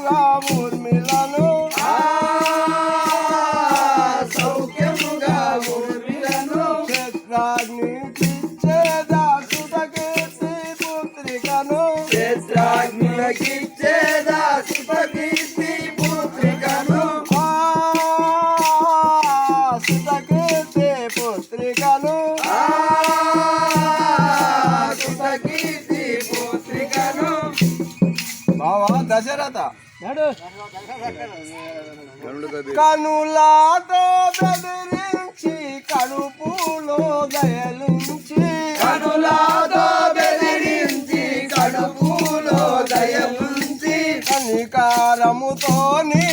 సౌఖ్యముగా ఊర్మిలను సౌఖ్యముగా ఊర్మిలను క్షేత్రాన్ని చేదాసుతకీర్తి పుత్రికను క్షేత్రాగ్నికి చేదాసుతకీర్తి పుత్రికను సుతకీర్తి పుత్రికను కనులాతో కడుపులో దయలుంచి. కనులాతో బెదిరించి కడుపులో దయలుంచి. కనికారముతోని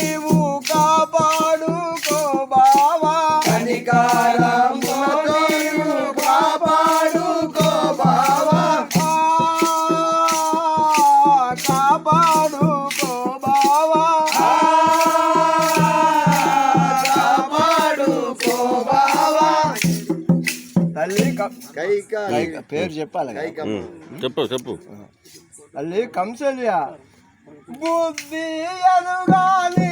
పేరు చెప్పాలి చెప్పు చెప్పు. అల్లి కంసల్యా. బుద్ధి అనుగాలి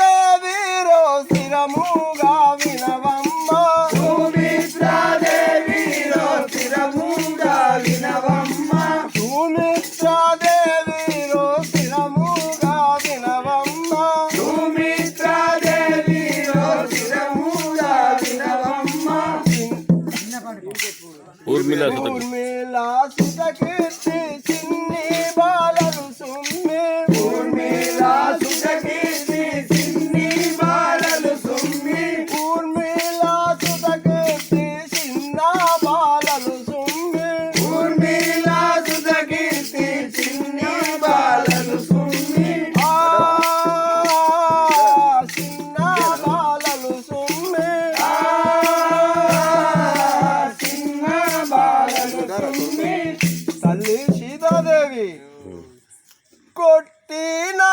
దేవిరో స్థిరముగా వినవమ్మ. సుమిత్రాదేవిరో స్థిరముగా వినవమ్మ. సుమిత్రాదేవిరో స్థిరముగా వినవమ్మ. సుమిత్రాదేవిరో స్థిరముగా వినవమ్మ. ఊర్మిళ ఊర్మిళ సుతకీర్తి తల్లి తల్లి సీతాదేవి. కొట్టినా